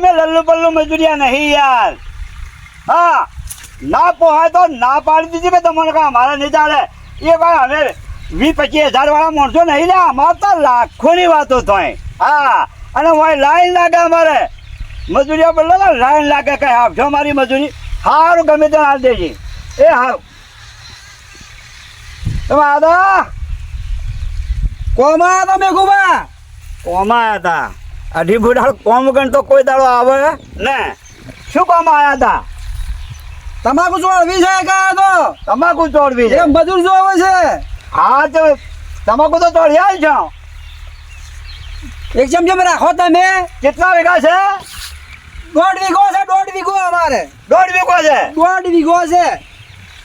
અમે લલ્લુ પલ્લુ મજૂરિયા નહીં યાર. હા, ના પોહાય તો ના પાડી દીધી મેં તમને કાં અમારે નહીં ચાલે. એ ભાઈ અમે વીસ પચીસ હજાર વાળા માણસો નહીં લે, અમારે તો લાખોની વાતો થાય. હા, અને હું લાઈન લાગે અમારે. મજૂરીઓ બોલો ને, લાઈન લાગે કઈ આપજો મારી મજૂરી. સારું ગમે તે હાલ દેજે. એ સારું તમે આદા કોમાં તમે મેઘુભા કોમાં હતા અઢી બુઢાળ કોમ ગણ તો કોઈ દાડો આવે? ને. શું કોમ આયા હતા તમાકુ ચોળવી છે કાં તો? તમાકુ ચોડવી છે. એમ મજૂર જોવે છે. હા તો તમાકુ તો ચોડ્યા જ છો. એક ચમચમ રાખો તમે. કેટલા વીઘા છે? દોઢ વીઘો છે દોઢ વીઘો અમારે. દોઢ વીઘો છે? દોઢ વીઘો છે.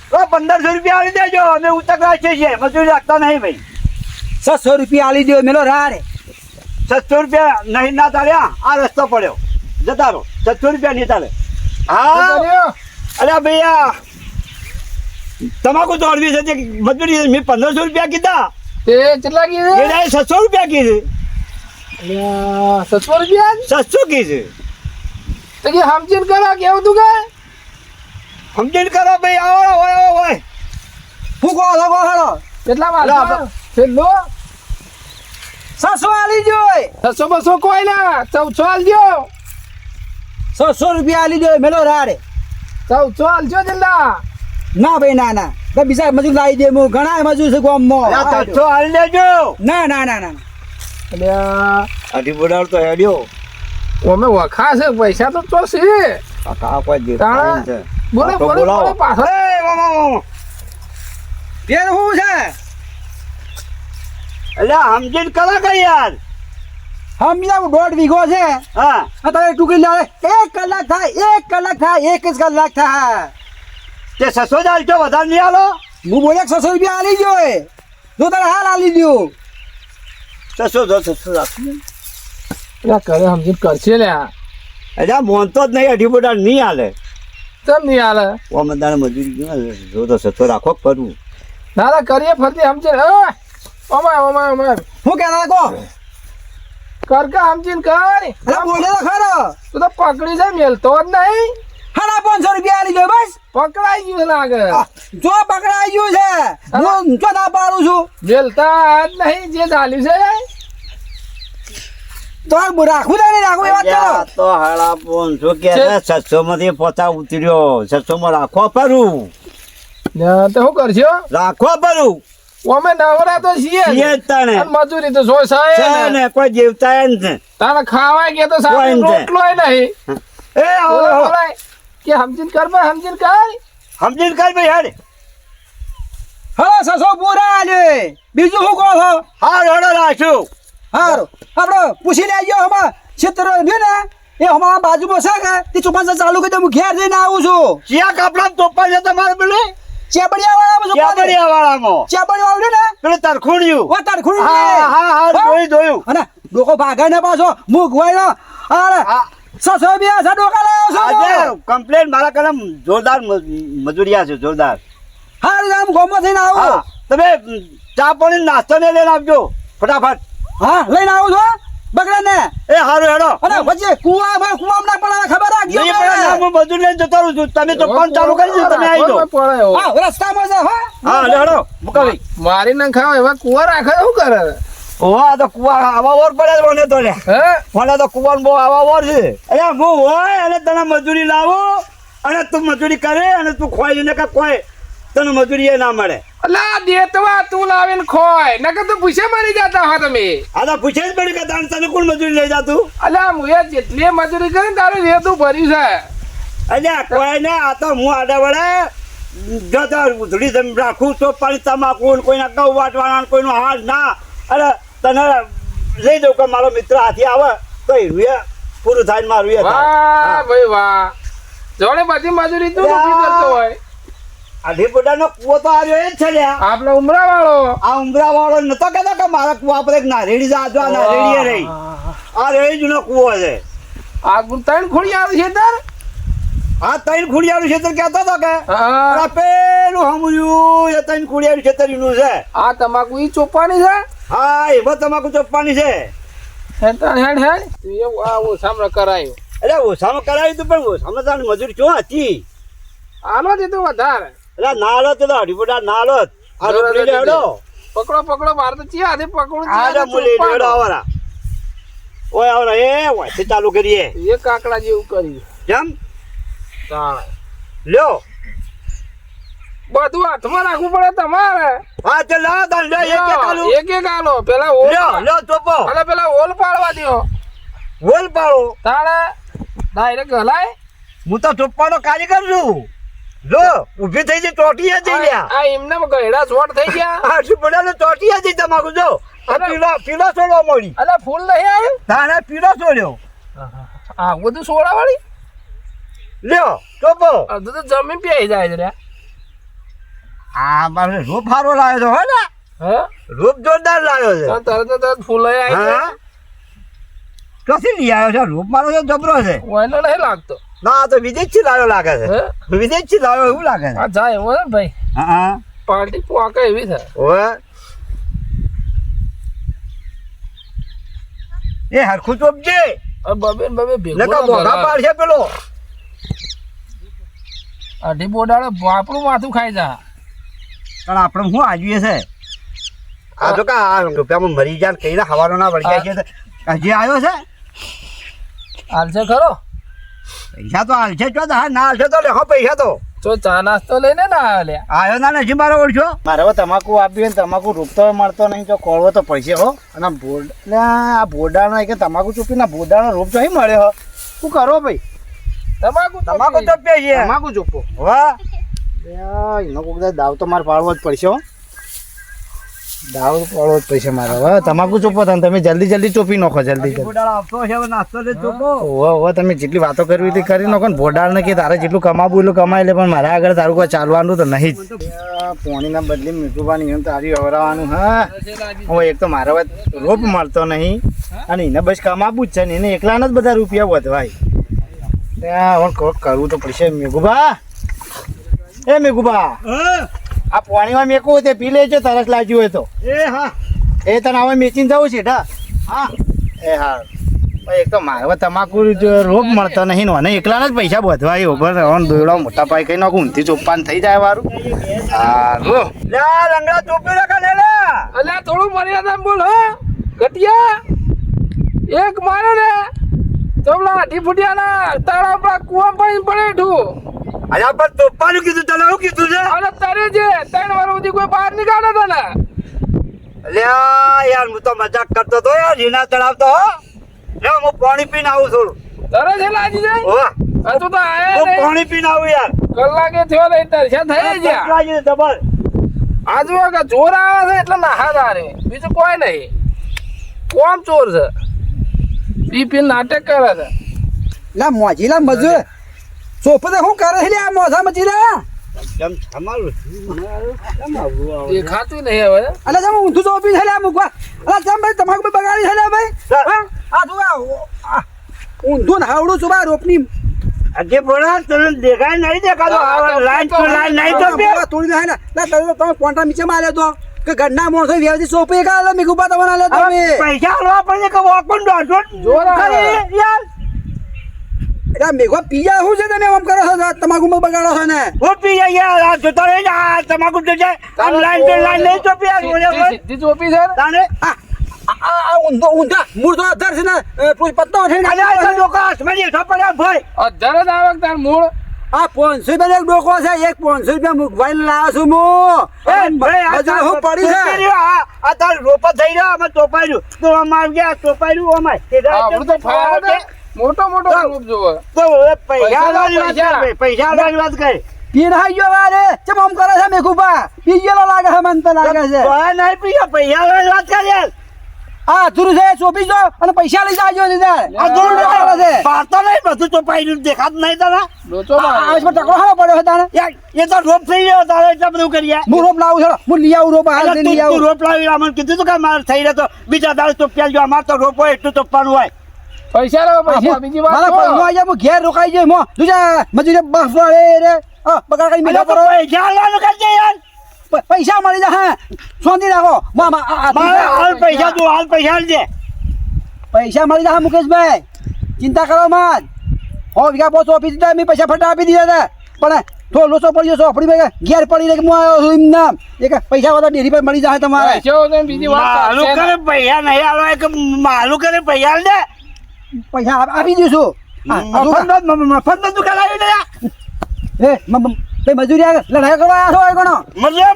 તો પંદરસો રૂપિયા આવી દેજો અમે ઉતક રાખીએ છીએ. મજૂરી રાખતા નહીં ભાઈ. છસો રૂપિયા આલી દો મેલો રાડે. છસો રૂપિયા નહીં ના ચાલ્યા આ રસ્તો પડ્યો. જતા રહો. છસો રૂપિયા નહીં ચાલે. હા? અરે ભૈયા તમાકુ ચોડવી છે મજબૂરી મેં પંદરસો રૂપિયા કીધા. તે કેટલા કીધું? એના છસો રૂપિયા કીધું. સત્સો રૂપિયા સસ્તું કીધું. તો કે સમજીને કરો કેવું તું કે? સમજીને કરો ભાઈ આવો હોય આવો હોય ફૂકો હલો હલો. કેટલા માં છેલ્લો છસો આલી જોય. છસો બસો કોઈ ના? ચૌદસો આલજો. છસો રૂપિયા આલી જોય મેલો રાડે. ચૌદસો આલજો જલ્લા ના ભાઈ ના ના. તો બીજા મજૂર લાવી દે હું ઘણા મજૂર છે ગામમાં છસો હાલ લેજો ના ના ના ના એટલે અઢી બોડાળ તો હેડ્યો. અમે વખા છે પૈસા તો ચોસી. કાકા કોઈ દેતા બોલો છે. બોલે તો પાછળ. વાહ, વાહ. છે? એટલે સમજીને કરો કઈ યાર? બીજા દોઢ વીઘો છે. હા. તારે ટૂંકી લાવે. એક કલાક થાય એક કલાક થાય એક જ કલાક થાય. તે સસો જ હાલશો વધારે નહીં હાલો હું બોલે સસો રૂપિયા આલી એ. જો તારે હાલ આલી ગયો સસો જો સસો રાખો કરે સમજીને કરશે લે એટલે મોનતો જ નહીં અઢી બોડાળ નહીં હાલે ચમ નહીં હાલે ઓ મજૂરી ગયો જો તો સસો રાખો કરું ના ના કરીએ ફરતી સમજીને અમાર ઓમાય ઓમાય હું કેના કે સમજીને કર અરે બોલે તો ખરો. તું તો પકડી જાય મેલતો જ નહીં. હાડા પાંચસો રૂપિયા આલી દો બસ. પકડાઈ ગયું લાગે જો પકડાઈ ગયું છે. હું જો ના પાડું છું. મેલતા જ નહીં જે ચાલ્યું છે. તો રાખવું તો નહીં રાખવું એ વાત તો હાડા પાંચસો કે છસો માંથી પોતા ઉતર્યો. છસો માં રાખો પરું તો શું કરશો? રાખો પરું અમે નવરા તો છીએ. અને મજૂરી તો જોઈ છે ને કોઈ જીવતા ય નથી તારે ખાવાય કે તો સાથે કોઈ રોટલો નહીં. એ. કે સમજીને કર ભાઈ સમજીને કર. સમજીને કર ભાઈ હેડ હવે સસો પૂરા આલે બીજું શું કહો છો? હા રડો રાખ્યું હારું. આપણે પૂછી લેજો હમણાં. ક્ષેત્ર રહ્યું ને એ હમણાં બાજુમાં છે કે તે ચોપાસા ચાલુ કરી દે હું ઘેર જઈને આવું છું. જ્યાં કપડા ચોપાસા તમારે પેલું? ચેપડિયા વાળા ચાબડિયા વાળામાં ચેપડિયા વાળું ને? પેલું તરખુણ્યું ઓ તાર હા હા હા જોયું જોયું. અને ડોકો ભાગે ને પાછો મુખ વાળો. અરે હા. સસો બી છે ડોકા લાવ્યો આજે કમ્પ્લેન મારા કલમ જોરદાર મજૂરિયા છે જોરદાર. હારું આમ ગોમો થઈને હા તમે ચા પાણી નાસ્તો ને લઈને આપજો ફટાફટ. હા લઈને આવું છો? બગડે ને? એ હારું હેડો. અને વચ્ચે કુવા ભાઈ કુવા ના પડે ખબર રાખજો નહીં પડે હું મજૂર લઈને જતો રહું છું. તમે તો ફોન ચાલુ કરી દીધું તમે આવી જાઓ. હા રસ્તામાં છે હા. હા હેડો મુકાવી. મારી ના ખાવા એવા કુવા રાખે શું કરે ઓ તો કુવા આવા ઓર પડે મને તો લે. હે? મને તો કુવાનું બહુ આવા ઓર છે. અરે હું હોય અને તને મજૂરી લાવો અને તું મજૂરી કરે અને તું ખોઈ ને કે કોઈ તને મજૂરી એ ના મળે. અલા દેતવા તું લાવીને ખોય. નકર તો પૂછે મરી જતા હો તમે. આ તો પૂછે જ પડ્યું કે તાણ તને કોણ મજૂરી લઈ જાતું? અલા હું એ જેટલી મજૂરી કરી તારું રેતું ભર્યું છે. અલ્યા કોઈ ને આ તો હું આડા વડે જો તો ઉધડી જમ રાખું તો પાણી તમાકુ ને કોઈના ગૌ વાટવાના ને કોઈનો હાથ ના. અરે તને લઈ દઉં કે મારો મિત્ર હાથી આવે તો રૂએ પૂરું થાય ને મારું એ વાહ હા. ભાઈ વાહ. જોડે બધી મજૂરી તું કરતો હોય. અઢી પોટાનો કૂવો તો આવ્યો એ જ છે લ્યા. આપડે ઉમરા વાળો આ ઉમરા વાળો નતો કે મારા કૂવા પર એક નારેડી જા આ નારેડી એ રહી. આ રેડી જૂનો કૂવો છે. આ ત્રણ ખોડી આવી છે તાર આ ત્રણ ખુડિયાનું ખેતર કહેતો તો કે હા. આ પેલું હમર્યું એ ત્રણ ખેતર એનું છે. આ તમાકુ ઈ ચોપવાની છે? હા એમાં તમાકુ ચોપવાની છે. હેડ હેડ હેડ તું એવું આ ઓછામાં કરાયું. એટલે ઓછામાં કરાયું તું પણ ઓછામાં તારી મજૂરી શું હતી? આનો દીધું વધારે. એટલે નાલો તો ફૂટા નાલો. આ રોટલી લેવડો. પકડો પકડો મારે તો ચિયા પકડો આ મુલી લેવડો આવરા ઓય આવરા એ ઓય ચાલુ કરીએ. એ કાકડા જેવું કરી કેમ? તાણે. લ્યો. બધું હાથમાં રાખવું પડે તમારે. હા તો લાવ તાન લ્યો એક એક આલો. એક એક આલો. પેલા ઓલ લ્યો લ્યો ચોપો. અલે પેલા ઓલ પાડવા દ્યો. ઓલ પાડો. તાણે ડાયરેક્ટ હલાય. હું તો ચોપ્પાનો કારીગર છું. જો ઊભી થઈ જઈ ચોટીયા જઈ ગયા આ એમને ગયડા શોર્ટ થઈ ગયા? આ શું પડ્યા ચોટીયા જઈ તમાકુ જો. આ. પીળો પીળો છોડવા મળી. અલે ફૂલ નહીં આવ્યું? તાણે પીળો છોડ્યો આ બધું સોડા વાળી લ્યો ચોપો અડધું તો જમીન પી જાય છે રે આ મારે રૂપ હારો લાવ્યો તો હો ને. હા? રૂપ જોરદાર લાવ્યો છે. તો તરત તરત ફૂલ આવી હા. કસી લઈ આવ્યો છે? રૂપ મારો જબરો છે. ઓયલો નહીં લાગતો. ના તો તો વિદેશથી લાવ્યો લાગે છે. વિદેશથી લાવ્યો એવું લાગે છે. આ જાય ને ભાઈ. હા હા. પાર્ટી પોકે એવી થાય. ઓય એ હરખું ચોપજે બબેન બબે ભેગો નકા મોઢા કરાય. પાડશે પેલો. અઢી બોડાળે આપણું માથું ખાઈ જા. પણ આપણે શું આવીએ છે? આ તો કા આ રૂપિયામાં મરી જાય કઈ ના હવાનો ના વળી જાય છે. હજી આવ્યો છે? હાલ છે ખરો? પૈસા તો હાલશે જો હા ના હાલશે તો લેખો પૈસા તો. તો ચા નાસ્તો લઈને ના આવ્યા આવ્યો ના નથી મારો ઓળખ્યો મારે હવે તમાકુ આપ્યું ને તમાકુ રૂપતો મળતો નહીં તો કોળવો તો પડશે હો. અને ભોડ ને આ ભોડાનો કે તમાકુ ચૂપીને ભોડાનો રૂપ તો અહીં મળે હો. શું કરો ભાઈ? તમાકુ તમાકુ તો છે તમાકુ ચૂપો. વાહ. એનો કોક દાવ તો મારે પાડવો જ પડશે હો. દાવ પડો જ પડશે મારા. હવે તમાકુ ચોપો તમે તમે જલ્દી જલ્દી ચોપી નાખો જલ્દી હવે તમે જેટલી વાતો કરવી હતી કરી નાખો ને ભોડાળને કે તારે જેટલું કમાવું એટલું કમાઈ લે પણ મારા આગળ તારું કોઈ ચાલવાનું તો નહીં જ. પોણીના બદલે મીઠુંબાની એમ તારી અવરાવાનું હા? હવે એક તો મારા વાત રોપ મળતો નહીં અને એને બસ કમાવું જ છે ને એને એકલાના જ બધા રૂપિયા વધવાય ત્યાં હવે કરવું તો પડશે મેઘુભા. એ મેઘુબા આ પાણીમાં મેકવું તે પી લેજો તરસ લાગ્યું હોય તો. એ હા. એ તને હવે મેચીને જવું છે હા. એ હા. એક તો મારે તમાકુ જો રોપ મળતો નહીં ને એકલાના જ પૈસા ઉપર હવે દોયડો મોટા પાઈ કઈ નાખું ઊંધી ચોપ્પાન થઈ જાય વારું. સારું લે. લંગડા ચોપી રાખા લે લે. અલ્યા થોડું મર્યાદા બોલ હો. ગટિયા એક મારે ને. અઢી ફૂટિયાના તારા આપણા કુવા પાણી પડે ઠું અલ્યા પણ ચોપ્પાનું કીધું તને હું કીધું છે? અરે તારે છે ત્રણ વાર સુધી કોઈ બહાર નીકળે તને. અલ્યા યાર હું તો મજાક કરતો તો યાર રીના ચડાવતો હો. લે હું પાણી પીને આવું થોડું તરે છે લાગી જાય? ઓવા આ તો આયા હું પાણી પીને આવું યાર. કલાકે થયો નહીં તરસ્યા થઈ ગયા. લાજી ડબલ આજુ કે ચોર આવે છે એટલે નાહા તારે બીજું કોઈ નહીં. કોમ ચોર છે. પી પી નાટક કરે છે. લા મોજીલા મજૂર. સોપે તો શું કરે છે આ મોઢા મચી કેમ તમારું કેમ આવું આવું? દેખાતું નહીં હવે. અલે તમે ઊંધું ચોપી છે લે આ મૂકવા. અલે તમે ભાઈ તમાકુ બી બગાડી છે ભાઈ? આ તું આ ઊંધું ને હાવડું છું બા રોપની. આજે બોલા તને દેખાય નહીં દેખાતો. આ લાઈન તો લાઈન નહીં તો બે. ને. તમે તમે નીચે માર્યો તો. કે ઘરના માણસો વ્યવસ્થિત સોપી મીકુબા તમને આલે તમે. પૈસા આલવા પડે કે વોકન દોઢસો જોર. યાર. એટલે મેઘો પીયા શું છે તમે આમ કરો છો? તમાકુ માં બગાડો છો ને? હું પી જાય યાર આ જોતો રહી આ તમાકુ જાય આમ લાઈન તો લાઈન નહીં તો પી યાર સીધી- ચોપી છે ને? તાને આ આ આ ઊંધો ઊંધા મૂળ તો અધર છે ને પત્તો આ તો લોકો આસમાની હેઠા પડ્યા ભાઈ. અધર જ આવે તાર મૂળ. આ પાંચસો રૂપિયા એક ડોકો છે એક પાંચસો રૂપિયા મૂકવાઈને લાવ્યો છું હું. આ હું પડી છે. આ આ તાર રોપા થઈ રહ્યો અમે ચોપાઈ રહ્યું તો અમાર ગયા ચોપાઈ રહ્યું અમાર તો ફાવે ને મોટો મોટો ગ્રુપ જોવે. તો પૈસા પૈસા વાત કરે પીડાઈ ગયો વારે ચમ આમ કરે છે મેકુબા પી ગયેલો લાગે છે મન તો લાગે છે. બા નહીં પીયો પૈસા આલવાની વાત કર યાર. આ અધૂરું છે ચોપી જો અને પૈસા લઈ જાજો લીધા આ દોડ આવે છે. પાતો નહીં બધું ચોપાઈ રહ્યું દેખાત નહીં તને. લોચો આ મારે. ટકલો હારો પડ્યો છે યાર એ તો રોપ થઈ ગયો તારે એટલે બધું કરીએ. હું રોપ લાવું છું હું લઈ આવું રોપ હાલ લઈ આવું. રોપ લાવી અમને કીધું તું કે મારે થઈ રહ્યો તો. બીજા દાડે ચોપ્યા જો અમારે તો રોપ હોય એટલું ચોપવાનું હોય. પૈસા લાવો પૈસા બીજી વાત મારા પૈસા આયા હું ઘેર રોકાઈ જાય મો. તુજા મજૂરી વાળે રે. હા કરી. પૈસા આલવાનું કરજે યાર. પૈસા મળી હા. સોંધી રાખો. મામા મારે હાલ પૈસા તું હાલ પૈસા આલજે પૈસા મળી મુકેશભાઈ. ચિંતા કરો મત હો દીધા મેં પૈસા ફટા આપી દીધા હતા પણ થોડો લોચો પડ્યો છો આપણી ભાઈ ઘેર પડી રહી હું આવ્યો છું એમ નામ. એ કે પૈસા બધા ડેરી પર મળી જાય તમારે. બીજી વાત કરશે. કરે પૈસા નહીં આવે કે મારું કરે પૈસા દે. પૈસા આપ- દઈશું. મફત દુકાન આવી દે એ મ- મજૂરી લડાઈ કરવા આવ્યો એ કોનો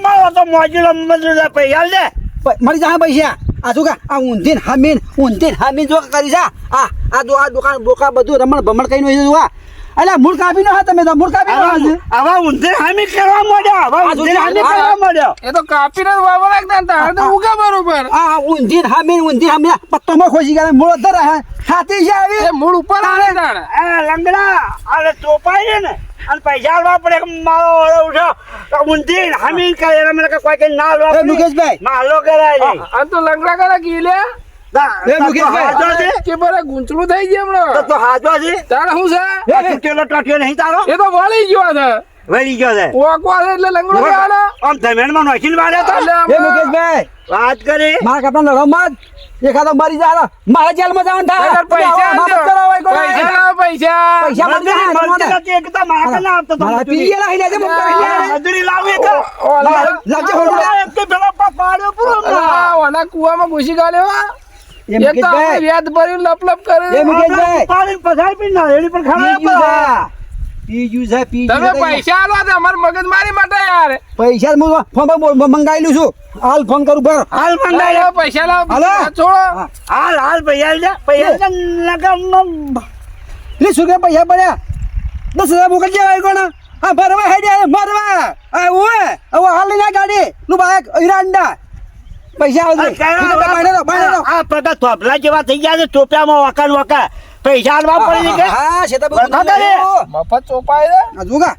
મારો તો મોજૂર મજૂર પૈસા દે. પ- જાય પૈસા. આ શું કા આ ઊંધીન હામીન ઊંધીન હામીન જો કરી જા. આ આ જો આ દુકાન બોકા બધું રમણ ભમણ કઈ નું જોવા આ અલ્યા મૂળ કાપી નો હા તમે તો મૂળ કાપી નો આવા ઊંધે હામી કરવા માંડ્યા આવા આ ઊંધે હામી કરવા માંડ્યા. એ તો કાપીને જ વાવા લાગતા ને તારે તો ઉગા બરોબર. આ આ ઊંધીન હામીન ઊંધીન પત્તો માં ખોસી ગયા મૂળ અધર રહે. ખાતી છે આવી. એ મૂળ ઉપર આવે એ લંગડા આ ચોપાઈ ને. અને પૈસા આલવા પડે મારો ઓળો ઉઠો. ઊંધી હમીન કરે એને મને કોઈ કઈ ના આલવા એ મુકેશભાઈ. માલો કરાય. આ તો લંગડા કરે ગીલે? તા- એ તા તો મુકેશભાઈ. હાચો છે? કે બરે ગુંચલું થઈ ગયું હમણાં. તો હાચો છે? તારે શું છે? આ તૂટેલો નહીં તારો? એ તો વળી ગયો છે. વળી ગયો છે. ઓકવા એટલે લંગડો આમ ધમેણમાં નોખીને વાળ્યો તો? મુકેશભાઈ. વાત કરી. મારા કપડા લડો માં એખાદો મરી જાય મારા જેલમાં જવાનું થાય પૈસા? પૈસા લાવો, પૈસા પૈસા મળી જાય મજૂરી મળતી મને. નથી, એક તો મારા કને આપતો તો મારા મજૂરી. પી ગયેલા લેજે. મજૂરી લાવે એક. લાજે ઓલા. હોડું. એક તો પેલો પાડ્યો પૂરો. અલા, ઓના કુવામાં ઘૂસી ગાલ્યો એમ કે વ્યાજ ભર્યું લપ લપ કરે મુકેશભાઈ. પાડીને પસાર પી નાળિયેરી પર ખવડાવવા છે. તમે પૈસા આલો તો અમાર મગજમારી માટે યાર. પૈસા હું ફોન મંગાઈ લઉં છું. હાલ ફોન કરું પર હાલ મંગાઈ લે. પૈસા લાવો હાલો. છોડો. હાલ હાલ પૈસા લે પૈસા લે. લગામનો ત્રીસ રૂપિયા પૈસા પડ્યા? દસ હજાર મોકલજે ભાઈ કોણ? હા ભરવા હેડ્યા ભરવા. આ ઓએ હવે હાલ આ ગાડી. નું બાઈક ઈરાંડા પૈસા આવશે. આ બધા થોપલા જેવા થઈ ગયા છે ટોપિયામાં વકાન વકા પૈસા આલવા પડી કે હા શેતા બધું. મફત ચોપાય છે? આ જોગા.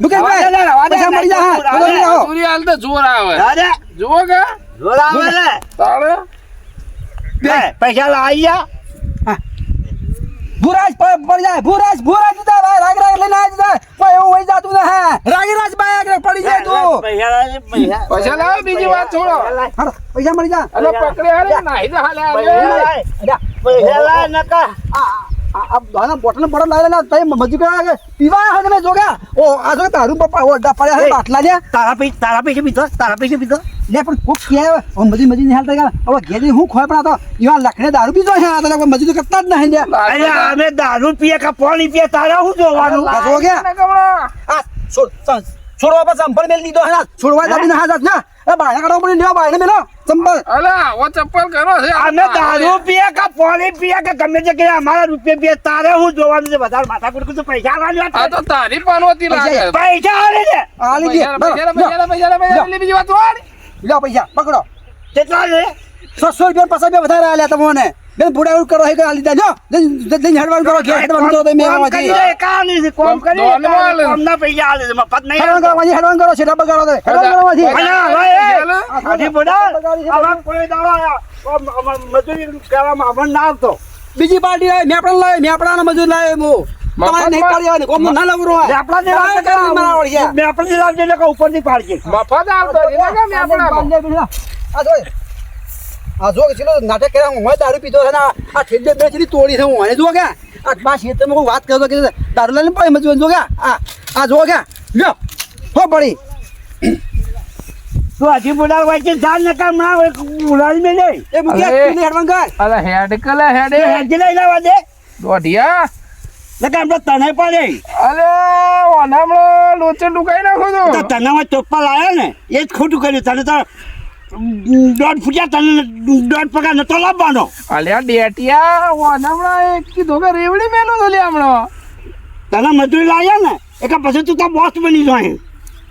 મુકેશભાઈ રવા દે, રવા દે, પૈસા મળી જા. મજૂરી હાલ તો જોર આવે. અરે જુઓ કે. જોર આવે લે. તારે? બે. પૈસા લાવી જા. ભૂરાજ પડી જાય. ભૂરાજ ભૂરાજ દીધા ભાઈ. રાગ રાગ લઈને આવી દીધા કોઈ એવું હોય જાતું ને હા. રાગી રાજ ભાઈ આગળ પડી જાય તું. પૈસા લાવી પૈસા પૈસા લાવો બીજી વાત છોડો. પૈસા મળી જા. અલે પકડે હાલે નાહી હાલે નકા. બોટલ લાવેલા તઈ કે પીવા હે તમે જોગા? ઓ આ જો તારું પપ્પા ઓ અડ્ડા પડ્યા હે બાટલા લ્યા. તારા પૈસા તારા પૈસા પીધો તારા પૈસા પીધો. લે પણ કોક કે ઓ મજૂર મજૂર નિહાલ તઈ હવે ઘેરી હું ખોય પણ તો ઈવા દારૂ પીધો છે આ તો મજૂર કરતા જ નહીં અરે અમે દારૂ પીએ કે પાણી પીએ તારા શું જોવાનું? આ છોડ છોડવા પર ચંપલ મેલ લીધો હે છોડવા હા જાત ના. એ બાયણે કાઢવા પડી લ્યો બાયણે મેલો. ચંપલ. અલે આવો ચપ્પલ કરો છે. અમે દારૂ પીએ કે પાણી પીએ કે ગમે તે કે અમારા રૂપિયા પીએ તારે હું જોવાનું છે? વધારે માથા કુડકું તો પૈસા આલવા આ તો તારી પાનવતી લાગે. પૈસા આલે છે. આલી દે. પૈસા પૈસા પૈસા પૈસા બીજી વાત વાળ લ્યો પૈસા પકડો. કેટલા છે? છસો રૂપિયા પાછા બે વધારે આલ્યા તમને બેન બુડા ઉડ કરો હે કે આલી લીધા જો જઈને હેડવાન કરો કે હેડવાન કરો તમે કોમ કરી એકાવન છે, કોમ કરી કામ દોડમાં આલે. કોમના પૈસા આલે છે, મફત નહીં હેડવાન કરો. વાજી હેડવાનું કરો છેલ્લા બગાડો તો હેડવાન કરો વાજી એ, ચાલે. બુડા, આવા કોઈ દાડો આ- આમ- આમ મજૂરી કરવામાં આપણને ના આવતો. બીજી પાર્ટી લાવે મેપડા લાવે મેપડાનો મજૂર લાવે હું તમારે નહીં પાડી કોમ ના લાવરો ને વાત કરે, મેં લાવજે એટલે કે ઉપરથી પાડજે મફત આવતો એટલે કેમ આ જો આ જો છે નાટક કર્યા હું દારૂ પીધો છે ને આ- ઠેડે બે ચીલી તોડી છે હું જો કે. આ પાંચ ખેતરમાં કોઈ વાત કરતો કે દારૂ લઈને પડે મજૂર જો કે. આ આ જો કે. લ્યો હો પડી. તું હજી બુડા વચ્ચે ચાલ ને કામ ના હોય, ઉલાળી મેં જઈ. એ મુકે અરે. પીલી હેડવાનું કર અલે હેડ કલે હેડ. હેડ લઈ લાવા દે. દોઢિયા. ને કામ તને પડે. અલે ઓનામળો લોચે ડુકાઈ નાખો તો તો તને માં ચોપ્પા લાવ્યો ને એ જ ખોટું કર્યું. તને તો દોઢ ફૂટ્યા તને દોઢ પગાર નતો લાવવાનો. અલ્યા ડેટિયા ઓનામળો એક કીધું કે રેવડી મેલું તો લે હમણાં. તને મજૂરી લાવ્યા ને એટલે પછી તું તો બોસ બની જાય.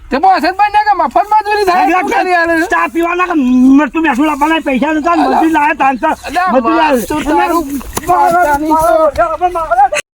તે બસ જ બન્યા કે મફત મજૂરી થાય? ચા પીવાના કે મરતું બેસું લાવવાના પૈસા નતા મજૂરી લાવ્યા તાન તો મજૂરી તારું? લાવ્યા.